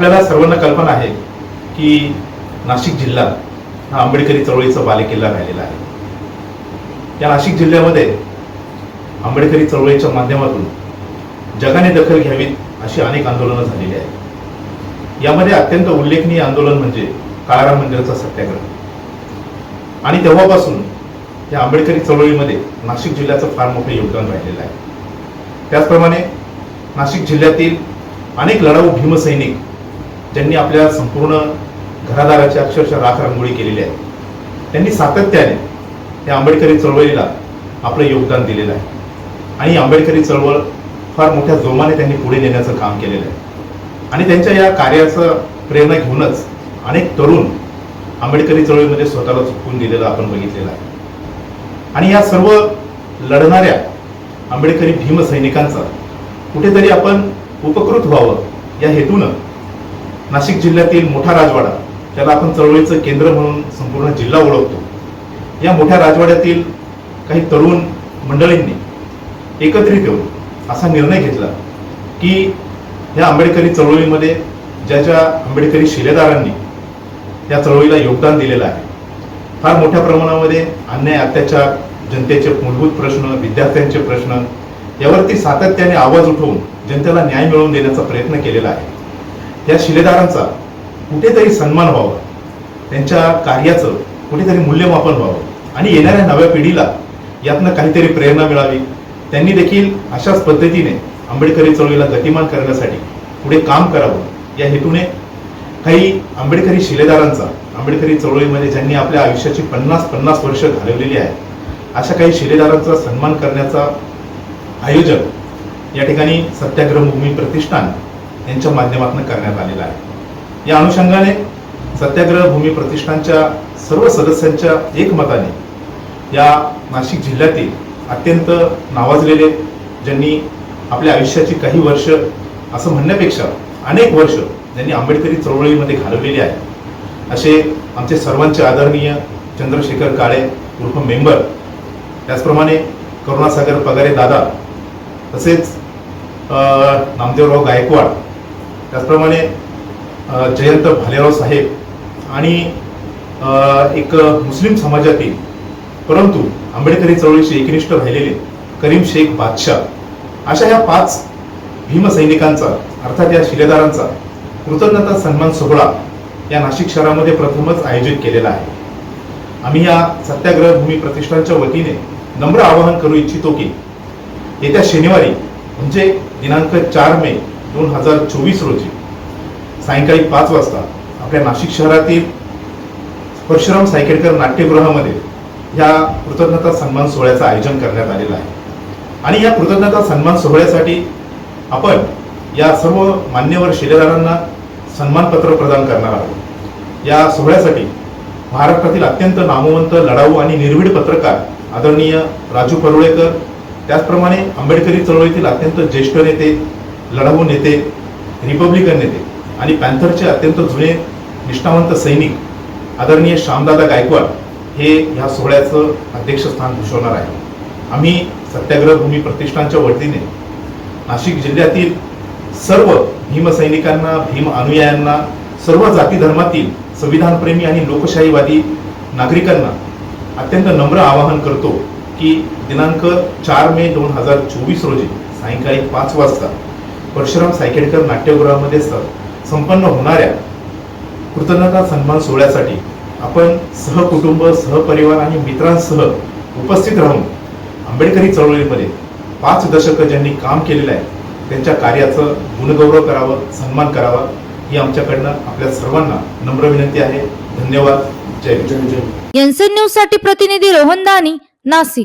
आपल्याला सर्वांना कल्पना आहे की नाशिक जिल्हा हा आंबेडकरी चळवळीचा बालेकिल्ला राहिलेला आहे. या नाशिक जिल्ह्यामध्ये आंबेडकरी चळवळीच्या माध्यमातून जगाने दखल घ्यावी अशी अनेक आंदोलनं झालेली आहेत. यामध्ये अत्यंत उल्लेखनीय आंदोलन म्हणजे काळाराम मंदिराचा सत्याग्रह. आणि तेव्हापासून या आंबेडकरी चळवळीमध्ये नाशिक जिल्ह्याचं फार मोठं योगदान राहिलेलं आहे. त्याचप्रमाणे नाशिक जिल्ह्यातील अनेक लढाऊ भीमसैनिक ज्यांनी आपल्या संपूर्ण घरादाराची अक्षरशः राख रांगोळी केलेली आहे. त्यांनी सातत्याने या आंबेडकरी चळवळीला आपलं योगदान दिलेलं आहे. आणि आंबेडकरी चळवळ फार मोठ्या जोमाने त्यांनी पुढे नेण्याचं काम केलेलं आहे. आणि त्यांच्या या कार्याचं प्रेरणा घेऊनच अनेक तरुण आंबेडकरी चळवळीमध्ये स्वतःला चुकवून दिलेलं आपण बघितलेलं आहे. आणि या सर्व लढणाऱ्या आंबेडकरी भीमसैनिकांचा कुठेतरी आपण उपकृत व्हावं या हेतूनं नाशिक जिल्ह्यातील मोठा राजवाडा ज्याला आपण चळवळीचं केंद्र म्हणून संपूर्ण जिल्हा ओळखतो. या मोठ्या राजवाड्यातील काही तरुण मंडळींनी एकत्रित येऊन असा निर्णय घेतला की ह्या आंबेडकरी चळवळीमध्ये ज्या ज्या आंबेडकरी शिलेदारांनी या चळवळीला योगदान दिलेलं आहे फार मोठ्या प्रमाणामध्ये अन्याय अत्याचार जनतेचे मूलभूत प्रश्न विद्यार्थ्यांचे प्रश्न यावरती सातत्याने आवाज उठवून जनतेला न्याय मिळवून देण्याचा प्रयत्न केलेला आहे. या शिलेदारांचा कुठेतरी सन्मान व्हावा. त्यांच्या कार्याचं कुठेतरी मूल्यमापन व्हावं. आणि येणाऱ्या नव्या पिढीला यातनं काहीतरी प्रेरणा मिळावी. त्यांनी देखील अशाच पद्धतीने आंबेडकरी चळवळीला गतिमान करण्यासाठी पुढे काम करावं. या हेतूने काही आंबेडकरी शिलेदारांचा आंबेडकरी चळवळीमध्ये ज्यांनी आपल्या आयुष्याची पन्नास पन्नास वर्ष घालवलेली आहेत अशा काही शिलेदारांचा सन्मान करण्याचा आयोजन या ठिकाणी सत्याग्रह प्रतिष्ठान यांच्या माध्यमातून करण्यात आलेला आहे. या अनुषंगाने सत्याग्रह भूमी प्रतिष्ठानच्या सर्व सदस्यांच्या एकमताने या नाशिक जिल्ह्यातील अत्यंत नावाजलेले ज्यांनी आपल्या आयुष्याची काही वर्ष असं म्हणण्यापेक्षा अनेक वर्ष ज्यांनी आंबेडकरी चळवळीमध्ये घालवलेली आहे. असे आमचे सर्वांचे आदरणीय चंद्रशेखर काळे उर्फ मेंबर त्याचप्रमाणे करुणासागर पगारे दादा तसेच नामदेवराव गायकवाड त्याचप्रमाणे जयंत भालेराव साहेब आणि एक मुस्लिम समाजातील परंतु आंबेडकरी चळवळीशी एकनिष्ठ राहिलेले करीम शेख बादशाह अशा ह्या पाच भीमसैनिकांचा अर्थात या शिलेदारांचा कृतज्ञता सन्मान सोहळा या नाशिक शहरामध्ये प्रथमच आयोजित केलेला आहे. आम्ही या सत्याग्रह भूमी प्रतिष्ठानच्या वतीने नम्र आवाहन करू इच्छितो की येत्या शनिवारी म्हणजे दिनांक चार मे दोन हजार चोवीस रोजी सायंकाळी पाच वाजता आपल्या नाशिक शहरातील परशुराम सायकेडकर नाट्यगृहामध्ये या कृतज्ञता सन्मान सोहळ्याचं आयोजन करण्यात आलेलं आहे. आणि या कृतज्ञता सन्मान सोहळ्यासाठी आपण या सर्व मान्यवर शिलेदारांना सन्मानपत्र प्रदान करणार आहोत. या सोहळ्यासाठी महाराष्ट्रातील अत्यंत नामवंत लढाऊ आणि निर्भीड पत्रकार आदरणीय राजू परुळेकर त्याचप्रमाणे आंबेडकरी चळवळीतील अत्यंत ज्येष्ठ नेते लढाऊ नेते रिपब्लिकन नेते आणि पॅन्थरचे अत्यंत जुने निष्ठावंत सैनिक आदरणीय श्यामदादा गायकवाड हे ह्या सोहळ्याचं अध्यक्षस्थान भूषवणार आहे आम्ही सत्याग्रह भूमी प्रतिष्ठानच्या वतीने नाशिक जिल्ह्यातील सर्व भीमसैनिकांना भीम अनुयायांना सर्व जाती धर्मातील संविधानप्रेमी आणि लोकशाहीवादी नागरिकांना अत्यंत नम्र आवाहन करतो की दिनांक चार मे दोन हजार चोवीस रोजी सायंकाळी पाच वाजता परशुराम सायकेडकर नाट्यगृहामध्ये स- संपन्न होणाऱ्या कृतज्ञता सन्मान सोहळ्यासाठी आपण सहकुटुंब सहपरिवार आणि मित्रांसह उपस्थित राहून आंबेडकरी चळवळीमध्ये पाच दशकं ज्यांनी काम केलेलं आहे त्यांच्या कार्याचं गुणगौरव करावं सन्मान करावा ही आमच्याकडनं आपल्या सर्वांना नम्र विनंती आहे. धन्यवाद. जय जय जय न्यूजसाठी प्रतिनिधी रोहन दानी नाशिक.